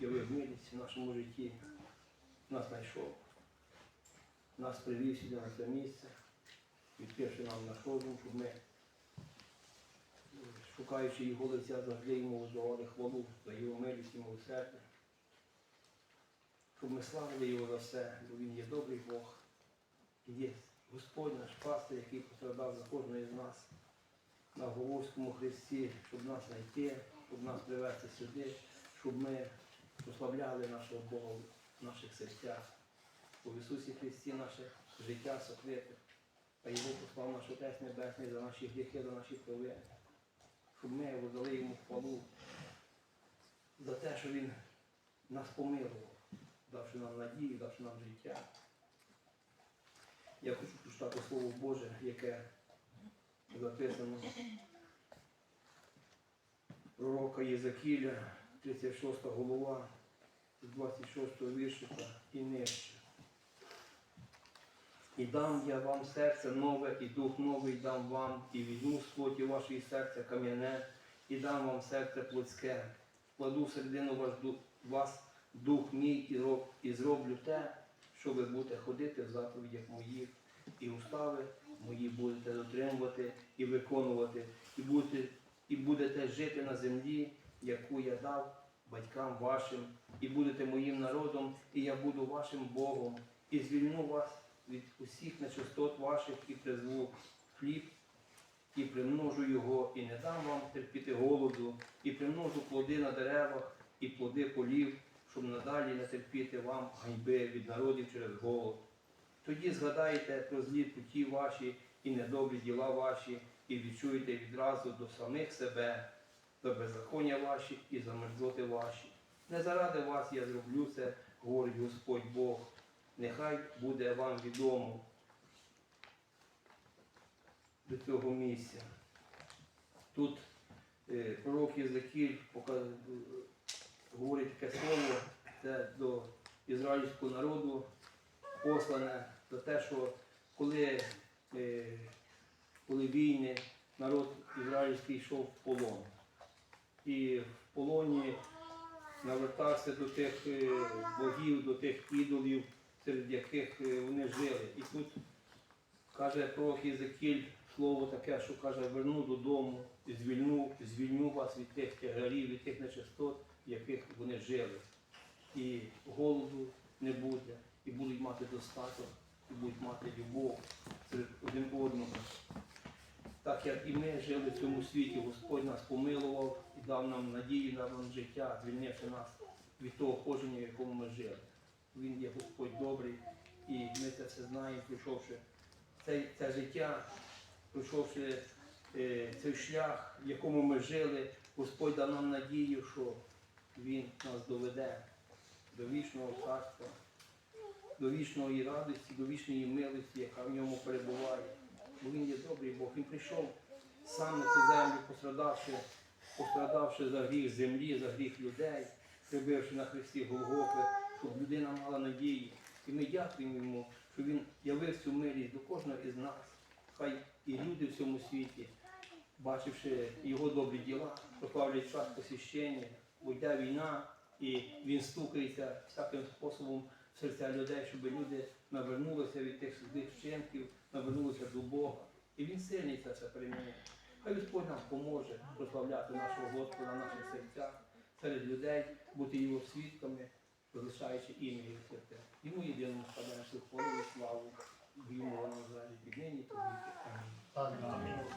явив милість в нашому житті, нас знайшов, нас привів сюди на це місце, відкривши нам наш розум, щоб ми, шукаючи його лиця, завжди йому воздавали хвалу за його милість і милосердя. Щоб ми славили його за все, бо він є добрий Бог. І є Господь наш пастир, який пострадав за кожного з нас на Головському Христі, щоб нас знайти, щоб нас привести сюди, щоб ми прославляли нашого Бога в наших серцях. У Ісусі Христі наше життя сокрите, а Його послав наш Отець Небесний за наші гріхи, за наші провини. Щоб ми воздали йому хвалу за те, що Він нас помилував, давши нам надію, давши нам життя. Я хочу прочитати Слово Боже, яке записано пророка Єзекіля, 36 голова, 26 віршика і нижче. І дам я вам серце нове, і дух новий дам вам, і візьму з плоті вашої серця кам'яне, і дам вам серце плотське. Кладу всередину ваш ду- вас дух мій і, роб- і зроблю те, що ви будете ходити в заповідях моїх, і устави мої будете дотримувати і виконувати, і будете, і будете жити на землі, яку я дав батькам вашим, і будете моїм народом, і я буду вашим Богом, і звільню вас від усіх нечистот ваших і призву хліб, і примножу його, і не дам вам терпіти голоду, і примножу плоди на деревах, і плоди полів, щоб надалі не терпіти вам ганьби від народів через голод. Тоді згадайте про злі путі ваші і недобрі діла ваші, і відчуєте відразу до самих себе, за беззаконня ваші і за мерзоти ваші. Не заради вас я зроблю це, говорить Господь Бог. Нехай буде вам відомо до цього місця. Тут е, пророк Єзекіль говорить таке слово, це до ізраїльського народу послане за те, що коли, е, коли війни, народ ізраїльський йшов в полон. І в полоні навертався до тих е, богів, до тих ідолів, серед яких е, вони жили. І тут каже пророк Єзекіль слово таке, що каже, верну додому, і звільню, вас від тих тягарів, від тих нечистот, в яких вони жили. І голоду не буде, і будуть мати достаток, і будуть мати любов серед один одного. Так як і ми жили в цьому світі, Господь нас помилував дав нам надію, дав нам життя, звільнивши нас від того ходження, в якому ми жили. Він є Господь добрий, і ми це все знаємо, пройшовши це, це життя, пройшовши е, цей шлях, в якому ми жили, Господь дав нам надію, що Він нас доведе до вічного царства, до вічної радості, до вічної милості, яка в ньому перебуває. Бо він є добрий Бог. Він прийшов сам на цю землю, пострадавши, пострадавши за гріх землі, за гріх людей, прибивши на хресті Голгофи, щоб людина мала надію. І ми дякуємо йому, що він явив цю милість до кожного із нас. Хай і люди в цьому світі, бачивши його добрі діла, прославлять час посвящення, бо йде війна, і він стукається всяким способом в серця людей, щоб люди навернулися від тих злих вчинків, навернулися до Бога. І він сильний це все. Хай Господь нам поможе прославляти нашого Господа, наших серцях, серед людей, бути його свідками, залишаючи ім'я Його святе. Йому єдиному складаємо хвалу і славу, в йому вона взагалі піднині, то віки. Амінь.